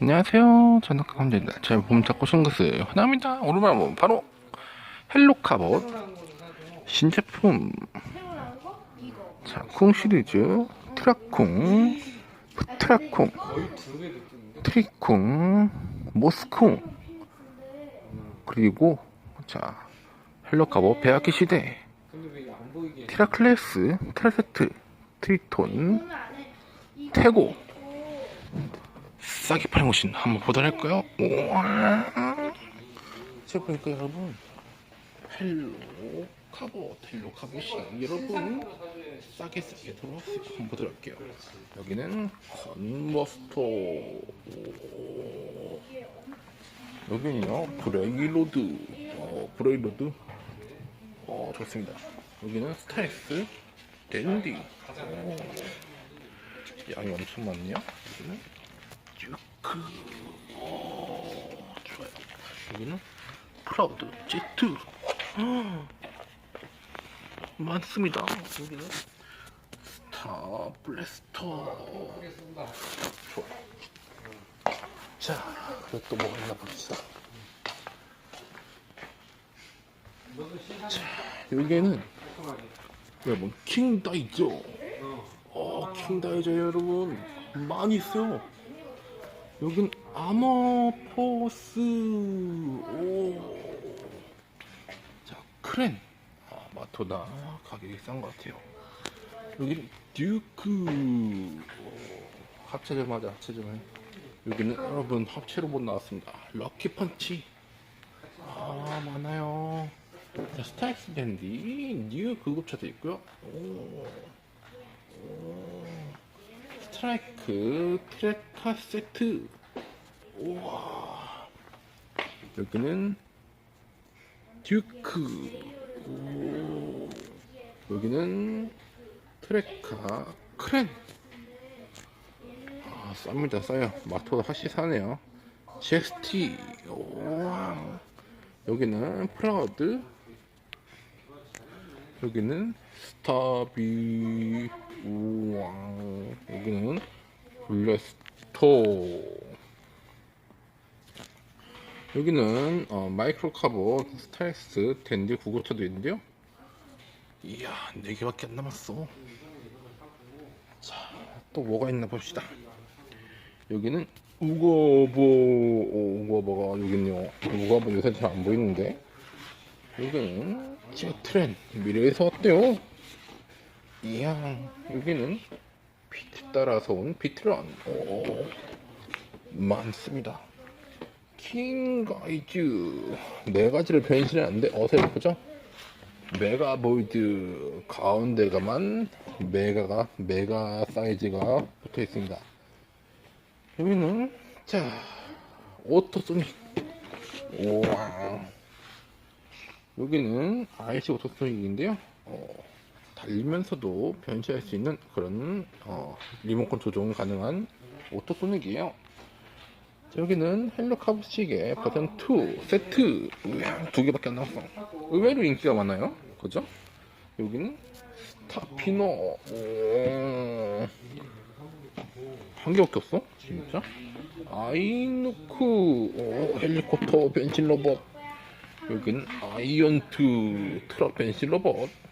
안녕하세요. 저는 감자입니다. 제 몸 잡고 싶은 것은 하나입니다. 오늘만 뭐 바로 헬로카봇 신제품 자, 쿵 시리즈 트라쿵 트라쿵 트리쿵 모스쿵 그리고 자 헬로카봇 배아키 시대 티라클래스 트라세트 트리톤 태고 싸게 파는 곳인 한번 보도록 할까요? 우와. 제가 보니까 여러분 헬로 카봇 헬로 카봇이 여러분 싸게 싸게 들어왔어요 한번 보도록 할게요 여기는 컨버스터 오. 여기는요 브레이로드 어, 브레이로드 어 좋습니다 여기는 스타렉스 댄디 오. 양이 엄청 많네요 여기는 듀크 오, 좋아요. 여기는 프라우드 제트. 어, 많습니다. 여기는 스타 블래스터. 좋아요. 자 그리고 또 뭐가 있나 봅시다. 자 여기에는 여러분 킹다이저 어 킹다이저 여러분. 많이 있어요 여긴 아머포스. 오. 자 크렌. 아 마토다 가격이 싼 것 같아요. 여기는 듀크. 오, 합체점 하자 합체점 여기는 여러분 합체로 못 나왔습니다. 럭키 펀치. 아 많아요. 자, 스타엑스 댄디. 뉴 구급차도 있고요. 오. 오. 스트라이크 트레카 세트. 우와. 여기는 듀크. 오. 여기는 트레카 크렌. 아 쌉니다. 싸요. 마토도 확실히 사네요. GXT 우와. 여기는 프라우드. 여기는 스타비. 우와 여기는 블레스토. 여기는 어, 마이크로 카보 스타렉스 댄디 구급차도 있는데요? 이야 4개밖에 안 남았어. 자또 뭐가 있나 봅시다. 여기는 우거보 오, 우거보가 여기 있네요. 우거보 요새 잘 안 보이는데. 여기는 제트렌. 미래에서 왔대요? 이야 여기는 비트 따라서 온 비트런 오, 많습니다. 킹가이즈. 네 가지를 변신하는데 어설프죠? 메가보이드 가운데가만 메가가 메가 사이즈가 붙어 있습니다. 여기는 자 오토소닉. 우와 여기는 IC 오토소닉인데요. 어, 달리면서도 변시할 수 있는 그런 어, 리모컨 조정 가능한 오토소닉이에요. 자, 여기는 헬로 카브 시계 버전 2 세트 두 개밖에 안 나왔어. 의외로 인기가 많아요. 그죠? 여기는 스타피노 오. 한 개밖에 없어? 진짜? 아이누크 오, 헬리콥터 변신 로봇 여기는 아이언트 트럭 변신 로봇 자,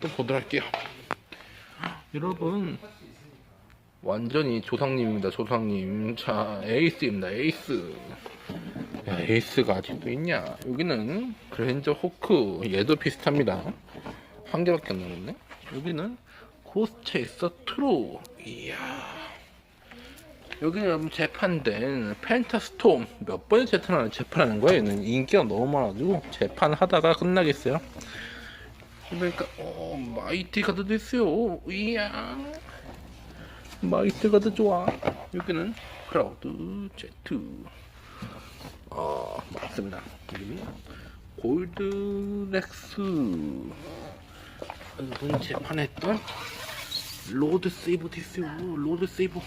또 보도록 할게요. 여러분, 완전히 조상님입니다, 조상님. 자, 에이스입니다, 에이스. 야, 에이스가 아직도 있냐? 여기는 그랜저 호크, 얘도 비슷합니다. 한 개밖에 안 남았네. 여기는 고스체이서 트루. 이야. 여기는 재판된 펜타스톰 몇 번을 재판하는 재판하는 거예요. 얘는 인기가 너무 많아가지고 재판하다가 끝나겠어요. 그러니까 어 마이티 가드도 있어요. 이야. 마이티 가드 좋아. 여기는 크라우드 제트. 아 맞습니다. 여기는 골드 렉스. 여러분 재판했던 로드 세이버 있어요. 로드 세이버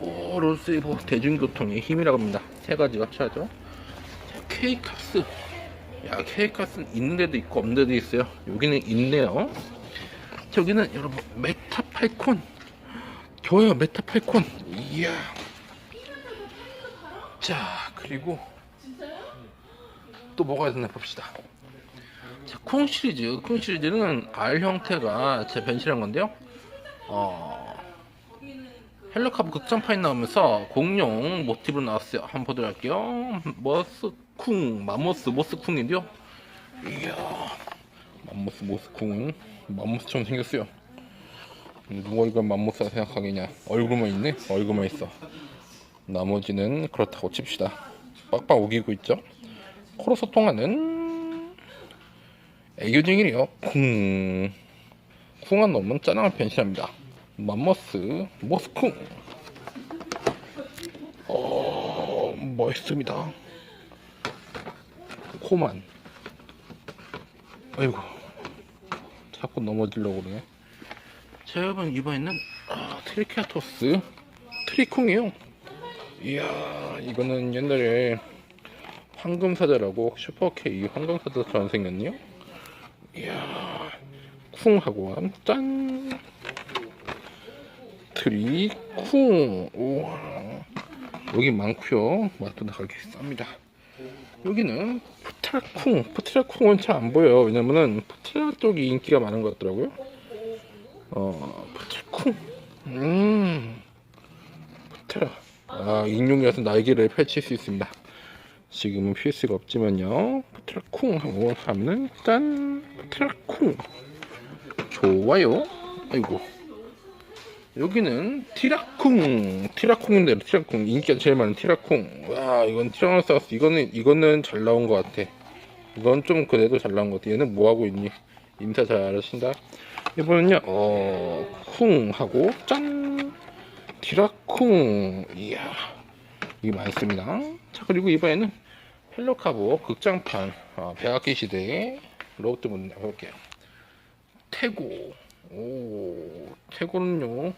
오 로드 세이버 대중교통의 힘이라고 합니다. 세 가지 합쳐야죠. 케이카스 야 케이카스는 있는 데도 있고 없는 데도 있어요 여기는 있네요 저기는 여러분 메타팔콘 겨요 메타팔콘 이야. 자, 그리고 또 뭐가 있나 봅시다. 자, 쿵 시리즈. 쿵 시리즈는 R 형태가 제 변신한 건데요. 어, 헬로카브 극장판이 나오면서 공룡 모티브로 나왔어요. 한번 보도록 할게요. 머스 쿵, 마모스 모스 쿵인데요. 이야, 맘모스 모스 쿵은 맘모스처럼 생겼어요. 누가 이걸 맘모스라 생각하겠냐? 얼굴만 있네? 얼굴만 있어. 나머지는 그렇다고 칩시다. 빡빡 우기고 있죠? 코로 소통하는 애교쟁이래요. 쿵. 쿵한 놈은 짜장을 변신합니다. 맘모스 모스쿵. 어, 멋있습니다. 코만. 아이고. 자꾸 넘어지려고 그러네. 자, 여러분, 이번에는 아, 트리케라토스 트리쿵이에요. 이야, 이거는 옛날에 황금사자라고 슈퍼K 황금사자처럼 생겼네요. 이야, 쿵 하고 한 짠. 트리쿵. 우와. 여기 많고요. 맛도록 하겠습니다. 여기는 푸트라쿵. 푸트라쿵은 잘 안 보여요. 왜냐면은 푸트라 쪽이 인기가 많은 것 같더라고요. 어, 푸트라쿵. 음. 푸트라. 아, 익룡이라서 날개를 펼칠 수 있습니다. 지금은 필수가 없지만요. 푸트라쿵 하고 하면은 짠. 푸트라쿵. 좋아요. 아이고. 여기는 티라쿵. 티라쿵인데 티라쿵. 인기가 제일 많은 티라쿵. 와, 이건 티라노사우루스. 이거는 이거는 잘 나온 것 같아. 이건 좀 그래도 잘 나온 것 같아. 얘는 뭐 하고 있니? 인사 잘 하신다. 이번엔요. 어, 쿵 하고 짠. 티라쿵. 이야. 이게 많습니다. 자, 그리고 이번에는 헬로카보 극장판 어, 백악기 시대의 로봇들 해볼게요. 태고. 오, 태고는요.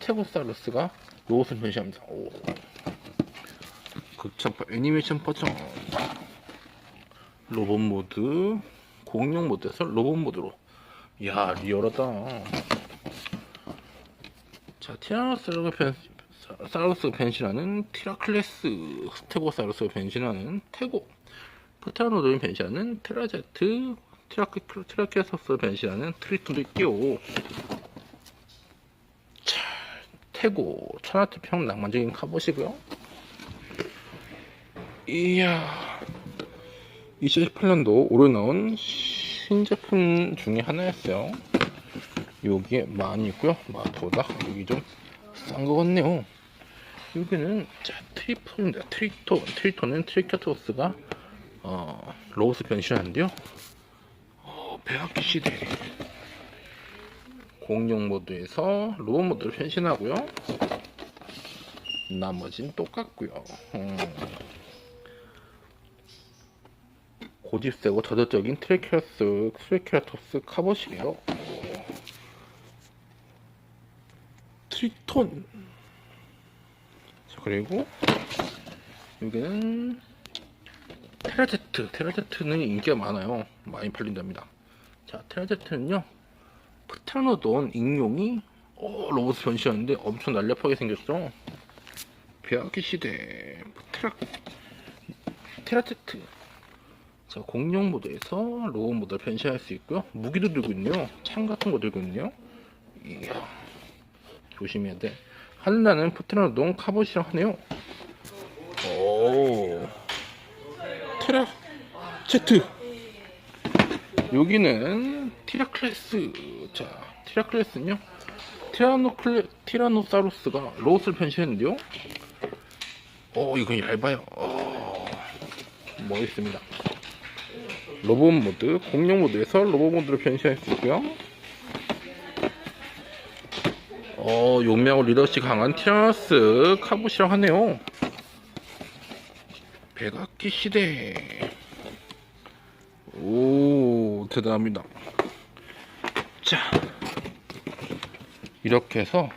스테고사우루스가 로봇을 변신합니다. 오. 극장판 애니메이션 버전. 로봇 모드, 공룡 모드에서 로봇 모드로. 이야, 리얼하다. 자, 티라노사우루스 변, 사우루스 변신하는 티라클레스, 스테고사우루스 변신하는 태고, 프테라노돈이 변신하는 테라제트, 티라크, 티라케서스 변신하는 트리톤도 있고요. 자, 태고, 천하태평 낭만적인 갑옷이고요. 이야, 2018년도 올해 나온 신제품 중에 하나였어요. 여기에 많이 있고요. 맛보다 여기 좀 싼 것 같네요. 여기는 자 트리톤입니다. 트리톤, 트리톤은 트리케토스가 어, 로봇 변신하는데요. 어, 배악기 시대 공룡 모드에서 로봇 모드로 변신하고요. 나머지는 똑같고요. 음. 고집세고 저돌적인 트리케라스, 트리케라토스 카봇이에요. 트리톤. 자, 그리고 여기는 테라제트. 테라제트는 인기가 많아요. 많이 팔린답니다. 자, 테라제트는요. 프타노돈 익룡이 어, 로봇 변신하는데 엄청 날렵하게 생겼어. 배아기 시대 테라 테라제트. 자, 공룡 모드에서 로봇 모드를 변신할 수 있고요. 무기도 들고 있네요. 창 같은 거 들고 있네요. 이야. 조심해야 돼. 하늘나는 푸트라노동 카봇이랑 하네요. 오. 테라 제트. 여기는 티라클레스. 자, 티라클레스는요. 티라노클레 티라노사우루스가 로봇을 변신했는데요. 오, 이건 얇아요. 오, 멋있습니다. 로봇 모드, 공룡 모드에서 로봇 모드로 변신할 수 있고요. 어, 용맹하고 리더십 강한 티라노스 카봇이라고 하네요. 백악기 시대. 오, 대단합니다. 자, 이렇게 해서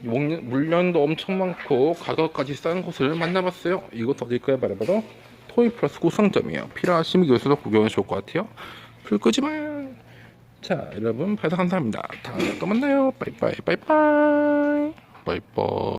물- 물량도 엄청 많고 가격까지 싼 곳을 만나봤어요. 이곳 어딜까요? 바로 바로 토이 플러스 구성점이에요. 필요하시면 이곳에서 구경해 좋을 것 같아요. 불 끄지만. 자, 여러분, 발사 감사합니다. 다음에 또 만나요. 빠이빠이, 빠이빠이. 빠이빠이.